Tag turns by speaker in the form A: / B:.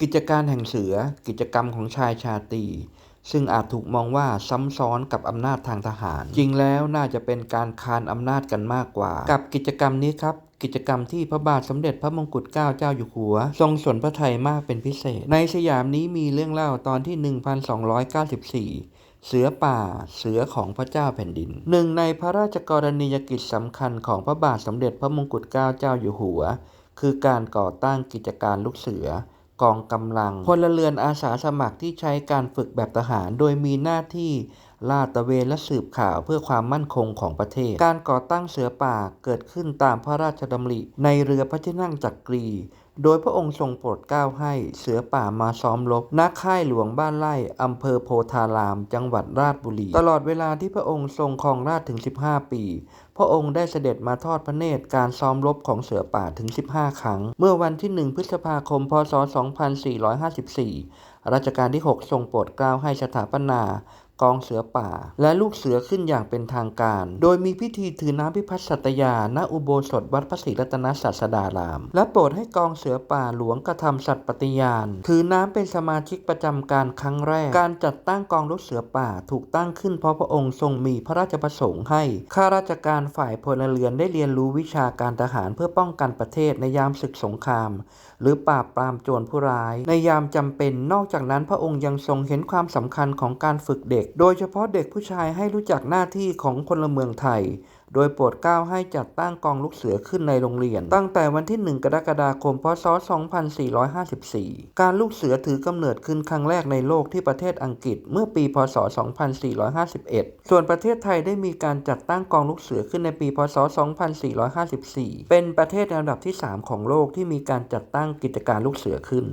A: กิจการแห่งเสือกิจกรรมของชายชาตรีซึ่งอาจถูกมองว่าซ้ำซ้อนกับอำนาจทางทหาร จริงแล้วน่าจะเป็นการคานอำนาจกันมากกว่า กับกิจกรรมนี้ครับ กิจกรรมที่พระบาทสมเด็จพระมงกุฎเกล้าเจ้าอยู่หัว ทรงสนพระไทยมากเป็นพิเศษ ในสยามนี้มีเรื่องเล่าตอนที่ 1294เสือป่า เสือของพระเจ้าแผ่นดิน หนึ่งในพระราชกรณียกิจสำคัญของพระบาทสมเด็จพระมงกุฎเกล้าเจ้าอยู่หัว คือการก่อตั้งกิจการลูกเสือ กองกำลังพลเรือนอาสาสมัครที่ใช้การฝึกแบบทหาร โดยมีหน้าที่ ลาดตระเวนและสืบข่าวเพื่อความมั่นคงของประเทศ การก่อตั้งเสือป่าเกิดขึ้นตามพระราชดำริในเรือพระที่นั่งจักรีโดยพระองค์ทรงโปรดเกล้าให้เสือป่ามาซ้อมรบณค่ายหลวงบ้านไร่อำเภอโพธาราม จังหวัดราชบุรี ตลอดเวลาที่พระองค์ทรงครองราชถึง 15 ปี พระองค์ได้เสด็จมาทอดพระเนตรการซ้อมรบของเสือป่าถึง 15 ครั้ง เมื่อวันที่ 1 พฤษภาคม พศ 2454 รัชกาลที่ 6 ทรงโปรดเกล้าให้สถาปนากองเสือป่า และลูกเสือขึ้นอย่างเป็นทางการ โดยมีพิธีถือน้ำพิพัฒน์สัตยา ณ อุโบสถวัดพระศรีรัตนศาสดาราม และโปรดให้กองเสือป่าหลวงกระทำสัตย์ปฏิญาณ ถือน้ำเป็นสมาชิกประจำการครั้งแรก การจัดตั้งกองลูกเสือป่าถูกตั้งขึ้นเพราะพระองค์ทรงมีพระราชประสงค์ให้ ข้าราชการฝ่ายพลเรือนได้เรียนรู้วิชาการทหารเพื่อป้องกันประเทศในยามศึกสงคราม หรือปราบปรามโจรผู้ร้าย ในยามจำเป็นนอกจากจากนั้นพระองค์ยังทรงเห็นความสำคัญของการฝึกเด็ก โดยเฉพาะเด็กผู้ชายให้รู้จักหน้าที่ของพลเมืองไทย โดยโปรดเกล้าให้จัดตั้งกองลูกเสือขึ้นในโรงเรียน ตั้งแต่วันที่ 1 กรกฎาคม พศ 2454 การลูกเสือถือกำเนิดขึ้นครั้งแรกในโลกที่ประเทศอังกฤษเมื่อปี พศ 2451 ส่วนประเทศไทยได้มีการจัดตั้งกองลูกเสือขึ้นในปี พศ 2454 เป็นประเทศอันดับที่ 3 ของโลกที่มีการจัดตั้งกิจการลูกเสือขึ้น